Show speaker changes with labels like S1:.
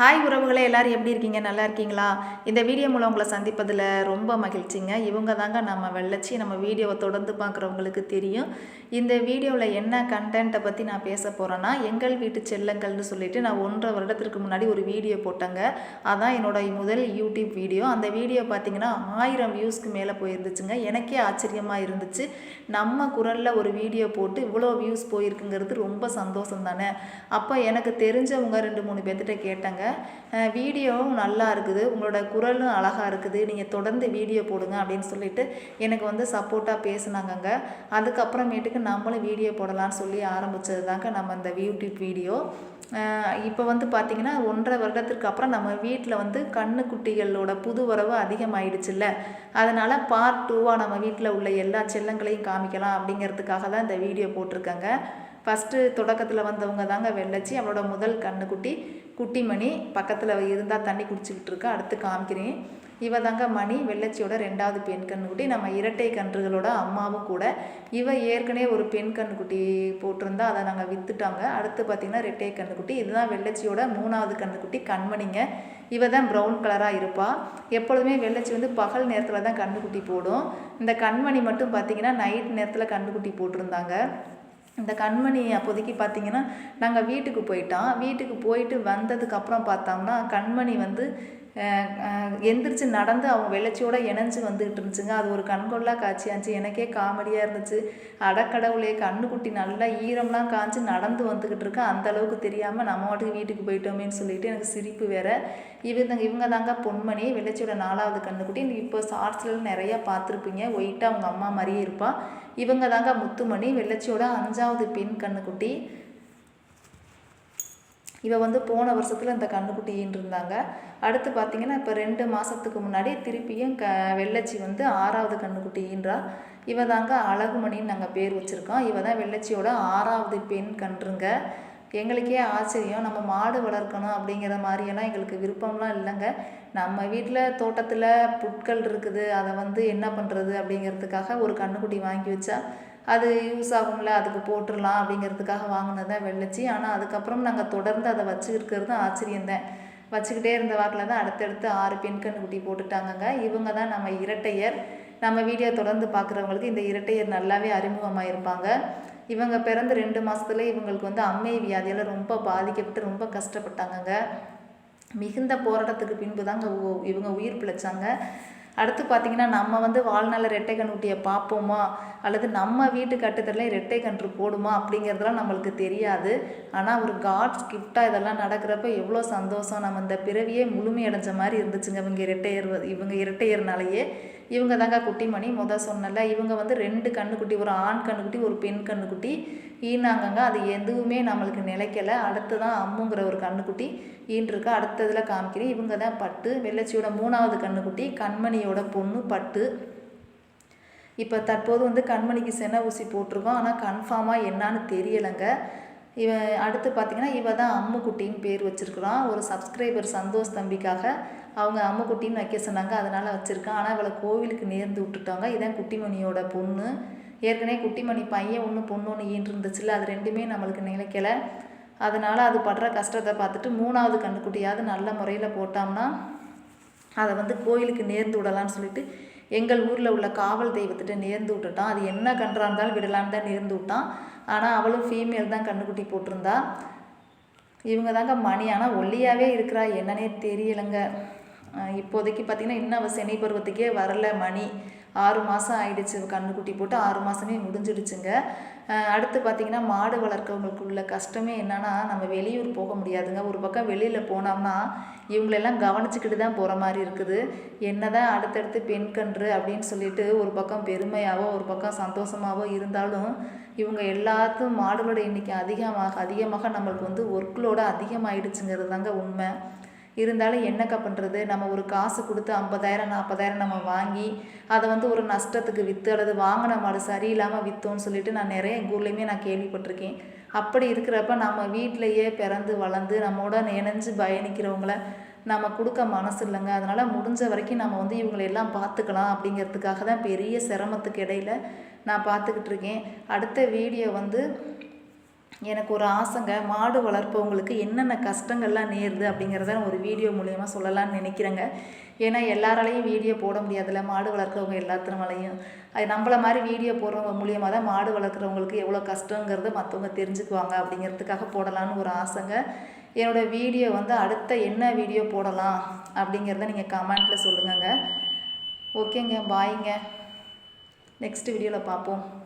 S1: hi உறவுகளே எல்லோரும் எப்படி இருக்கீங்க நல்லா இருக்கீங்களா இந்த வீடியோ மூலம் உங்களை சந்திப்பதில் ரொம்ப மகிழ்ச்சிங்க இவங்க தாங்க நம்ம வெள்ளச்சி நம்ம வீடியோவை தொடர்ந்து பார்க்குறவங்களுக்கு தெரியும் இந்த வீடியோவில் என்ன கண்டென்ட்டை பற்றி நான் பேச போகிறேன்னா எங்கள் வீட்டு செல்லங்கள்னு சொல்லிட்டு நான் ஒன்றரை வருடத்திற்கு முன்னாடி ஒரு வீடியோ போட்டேங்க அதான் என்னோடய முதல் யூடியூப் வீடியோ அந்த வீடியோ பார்த்திங்கன்னா ஆயிரம் வியூஸ்க்கு மேலே போயிருந்துச்சுங்க எனக்கே ஆச்சரியமாக இருந்துச்சு நம்ம குரலில் ஒரு வீடியோ போட்டு இவ்வளோ வியூஸ் போயிருக்குங்கிறது ரொம்ப சந்தோஷம் தானே அப்போ எனக்கு தெரிஞ்சவங்க ரெண்டு மூணு பேர்த்திட்ட கேட்டாங்க வீடியோவும் நல்லா இருக்குது உங்களோட குரலும் அழகாக இருக்குது நீங்கள் தொடர்ந்து வீடியோ போடுங்க அப்படின்னு சொல்லிட்டு எனக்கு வந்து சப்போர்ட்டாக பேசினாங்கங்க அதுக்கப்புறமேட்டுக்கு நம்மளும் வீடியோ போடலான்னு சொல்லி ஆரம்பித்தது தாங்க நம்ம இந்த யூடியூப் வீடியோ இப்போ வந்து பார்த்திங்கன்னா ஒன்றரை வருடத்திற்கு அப்புறம் நம்ம வீட்டில் வந்து கண்ணு குட்டிகளோட புது உறவு அதிகமாயிடுச்சுல்ல அதனால் பார்ட் டூவாக நம்ம வீட்டில் உள்ள எல்லா செல்லங்களையும் காமிக்கலாம் அப்படிங்கிறதுக்காக தான் இந்த வீடியோ போட்டிருக்கேங்க ஃபஸ்ட்டு தொடக்கத்தில் வந்தவங்க தாங்க வெள்ளச்சி அவளோட முதல் கண்ணுக்குட்டி குட்டி மணி பக்கத்தில் இருந்தால் தண்ணி குடிச்சிக்கிட்டு இருக்கா அடுத்து காமிக்கிறேன் இவ தாங்க மணி வெள்ளச்சியோட ரெண்டாவது பெண் கண்ணுக்குட்டி நம்ம இரட்டை கன்றுகளோட அம்மாவும் கூட இவ ஏற்கனவே ஒரு பெண் கண்ணுக்குட்டி போட்டிருந்தா அதை நாங்கள் விற்றுட்டாங்க அடுத்து பார்த்திங்கன்னா ரெட்டை கண்ணுக்குட்டி இதுதான் வெள்ளச்சியோட மூணாவது கண்ணுக்குட்டி கண்மணிங்க இவ தான் ப்ரௌன் கலராக இருப்பாள் எப்பொழுதுமே வெள்ளச்சி வந்து பகல் நேரத்தில் தான் கண்ணுக்குட்டி போடும் இந்த கண்மணி மட்டும் பார்த்திங்கன்னா நைட் நேரத்தில் கண்ணுக்குட்டி போட்டிருந்தாங்க இந்த கண்மணி அப்போதைக்கு பார்த்தீங்கன்னா நாங்கள் வீட்டுக்கு போயிட்டோம் வீட்டுக்கு போயிட்டு வந்ததுக்கப்புறம் பார்த்தோம்னா கண்மணி வந்து எந்திரிச்சு நடந்து அவங்க வெள்ளச்சியோடு இணைஞ்சு வந்துக்கிட்டு இருந்துச்சுங்க அது ஒரு கண்கொள்ளா காட்சியாக இருந்துச்சு எனக்கே காமெடியாக இருந்துச்சு அடக்கடவுளே கண்ணுக்குட்டி நல்லா ஈரம்லாம் காய்ச்சி நடந்து வந்துக்கிட்டு அந்த அந்தளவுக்கு தெரியாமல் நம்ம வாட்டுக்கு வீட்டுக்கு போயிட்டோமேன்னு சொல்லிட்டு எனக்கு சிரிப்பு வேற இவங்க இவங்க தாங்க பொன்மணி வெளச்சியோட நாலாவது கண்ணுக்குட்டி இப்போ ஷார்ட்ஸ்லாம் நிறையா பார்த்துருப்பீங்க ஒயிட்டாக அவங்க அம்மா மாதிரியே இருப்பாள் இவங்க தாங்க முத்துமணி வெள்ளச்சியோட அஞ்சாவது பெண் கண்ணுக்குட்டி இவள் வந்து போன வருஷத்தில் இந்த கண்ணுக்குட்டின்னு இருந்தாங்க அடுத்து பார்த்திங்கன்னா இப்போ ரெண்டு மாதத்துக்கு முன்னாடி திருப்பியும் க வெள்ளச்சி வந்து ஆறாவது கண்ணுக்குட்டின்றா இவ தாங்க அழகுமணின்னு நாங்கள் பேர் வச்சுருக்கோம் இவ தான் வெள்ளச்சியோட ஆறாவது பெண் கன்றுங்க எங்களுக்கே ஆச்சரியம் நம்ம மாடு வளர்க்கணும் அப்படிங்கிற மாதிரியெல்லாம் எங்களுக்கு விருப்பம்லாம் இல்லைங்க நம்ம வீட்டில் தோட்டத்தில் புட்கள் இருக்குது அதை வந்து என்ன பண்ணுறது அப்படிங்கிறதுக்காக ஒரு கண்ணுக்குட்டி வாங்கி வச்சா அது யூஸ் ஆகும்ல அதுக்கு போட்டுடலாம் அப்படிங்கிறதுக்காக வாங்கினது தான் வெள்ளச்சி ஆனால் அதுக்கப்புறம் நாங்கள் தொடர்ந்து அதை வச்சுருக்கிறது ஆச்சரியந்தேன் வச்சுக்கிட்டே இருந்த வாக்கில் தான் அடுத்தடுத்து ஆறு பெண் கண்ணுக்குட்டி போட்டுட்டாங்கங்க இவங்க தான் நம்ம இரட்டையர் நம்ம வீடியோ தொடர்ந்து பார்க்குறவங்களுக்கு இந்த இரட்டையர் நல்லாவே அறிமுகமாக இருப்பாங்க இவங்க பிறந்த ரெண்டு மாதத்துல இவங்களுக்கு வந்து அம்மை வியாதியால் ரொம்ப பாதிக்கப்பட்டு ரொம்ப கஷ்டப்பட்டாங்கங்க மிகுந்த போராட்டத்துக்கு பின்பு தாங்க இவங்க உயிர் பிழைச்சாங்க அடுத்து பார்த்திங்கன்னா நம்ம வந்து வாழ்நாளில் ரெட்டை கண்ணுட்டியை பார்ப்போமா அல்லது நம்ம வீட்டு கட்டத்தில் ரெட்டை கன்று போடுமா அப்படிங்கிறதெல்லாம் நம்மளுக்கு தெரியாது ஆனால் ஒரு காட்ஸ் கிஃப்டாக இதெல்லாம் நடக்கிறப்ப எவ்வளோ சந்தோஷம் நம்ம இந்த பிறவியே முழுமையடைஞ்ச மாதிரி இருந்துச்சுங்க இவங்க இரட்டையர் இவங்க இரட்டையர்னாலேயே இவங்க தாங்க குட்டிமணி முத சொன்னல இவங்க வந்து ரெண்டு கண்ணுக்குட்டி ஒரு ஆண் கண்ணுக்குட்டி ஒரு பெண் கண்ணுக்குட்டி ஈனாங்கங்க அது எதுவுமே நம்மளுக்கு நிலைக்கலை அடுத்து தான் அம்முங்கிற ஒரு கண்ணுக்குட்டி ஈன் இருக்கா அடுத்ததில் காமிக்கிறேன் இவங்க தான் பட்டு வெள்ளச்சியோட மூணாவது கண்ணுக்குட்டி கண்மணியோட கண்மணியோட பொண்ணு பட்டு இப்போ தற்போது வந்து கண்மணிக்கு சென ஊசி போட்டிருக்கோம் ஆனால் கன்ஃபார்மாக என்னான்னு தெரியலைங்க இவன் அடுத்து பார்த்திங்கன்னா இவ தான் அம்முக்குட்டின்னு பேர் வச்சுருக்குறான் ஒரு சப்ஸ்கிரைபர் சந்தோஷ் தம்பிக்காக அவங்க அம்முக்குட்டின்னு வைக்க சொன்னாங்க அதனால் வச்சுருக்கான் ஆனால் இவளை கோவிலுக்கு நேர்ந்து விட்டுட்டாங்க இதான் குட்டிமணியோட பொண்ணு ஏற்கனவே குட்டிமணி பையன் ஒன்று பொண்ணு ஒன்று ஈன்று அது ரெண்டுமே நம்மளுக்கு நிலைக்கலை அதனால் அது படுற கஷ்டத்தை பார்த்துட்டு மூணாவது கண்ணுக்குட்டியாவது நல்ல முறையில் போட்டோம்னா அதை வந்து கோயிலுக்கு நேர்ந்து விடலான்னு சொல்லிட்டு எங்கள் ஊரில் உள்ள காவல் தெய்வத்திட்ட நேர்ந்து விட்டுட்டான் அது என்ன கன்றா இருந்தாலும் விடலான்னு தான் நேர்ந்து விட்டான் ஆனால் அவளும் ஃபீமேல் தான் கண்ணுக்குட்டி போட்டிருந்தா இவங்க தாங்க மணி ஆனால் ஒல்லியாகவே இருக்கிறா என்னன்னே தெரியலைங்க இப்போதைக்கு பார்த்திங்கன்னா இன்னும் அவள் சென்னை பருவத்துக்கே வரல மணி ஆறு மாதம் ஆயிடுச்சு கண்ணுக்குட்டி போட்டு ஆறு மாதமே முடிஞ்சிடுச்சுங்க அடுத்து பார்த்திங்கன்னா மாடு உள்ள கஷ்டமே என்னென்னா நம்ம வெளியூர் போக முடியாதுங்க ஒரு பக்கம் வெளியில் போனோம்னா இவங்களெல்லாம் கவனிச்சுக்கிட்டு தான் போகிற மாதிரி இருக்குது என்ன தான் அடுத்தடுத்து பெண் கன்று அப்படின்னு சொல்லிட்டு ஒரு பக்கம் பெருமையாகவோ ஒரு பக்கம் சந்தோஷமாகவோ இருந்தாலும் இவங்க எல்லாத்துக்கும் மாடுகளோட எண்ணிக்கை அதிகமாக அதிகமாக நம்மளுக்கு வந்து ஒர்க்லோடு அதிகமாகிடுச்சுங்கிறது தாங்க உண்மை இருந்தாலும் என்னக்கா பண்ணுறது நம்ம ஒரு காசு கொடுத்து ஐம்பதாயிரம் நாற்பதாயிரம் நம்ம வாங்கி அதை வந்து ஒரு நஷ்டத்துக்கு விற்று அல்லது வாங்கின மாடு சரியில்லாமல் விற்றோன்னு சொல்லிட்டு நான் நிறைய எங்கள் ஊர்லேயுமே நான் கேள்விப்பட்டிருக்கேன் அப்படி இருக்கிறப்ப நம்ம வீட்டிலையே பிறந்து வளர்ந்து நம்மோட இணைஞ்சு பயணிக்கிறவங்கள நம்ம கொடுக்க மனசு இல்லைங்க அதனால் முடிஞ்ச வரைக்கும் நம்ம வந்து இவங்களையெல்லாம் பார்த்துக்கலாம் அப்படிங்கிறதுக்காக தான் பெரிய சிரமத்துக்கு இடையில் நான் பார்த்துக்கிட்டு இருக்கேன் அடுத்த வீடியோ வந்து எனக்கு ஒரு ஆசைங்க மாடு வளர்ப்பவங்களுக்கு என்னென்ன கஷ்டங்கள்லாம் நேருது அப்படிங்கிறத நான் ஒரு வீடியோ மூலயமா சொல்லலாம்னு நினைக்கிறேங்க ஏன்னா எல்லாராலையும் வீடியோ போட முடியாதுல்ல மாடு வளர்க்குறவங்க எல்லாத்தினாலையும் அது நம்மளை மாதிரி வீடியோ போடுறவங்க மூலியமாக தான் மாடு வளர்க்குறவங்களுக்கு எவ்வளோ கஷ்டங்கிறது மற்றவங்க தெரிஞ்சுக்குவாங்க அப்படிங்கிறதுக்காக போடலான்னு ஒரு ஆசைங்க என்னோடய வீடியோ வந்து அடுத்த என்ன வீடியோ போடலாம் அப்படிங்கிறத நீங்கள் கமெண்ட்டில் சொல்லுங்கங்க ஓகேங்க பாய்ங்க நெக்ஸ்ட் வீடியோவில் பார்ப்போம்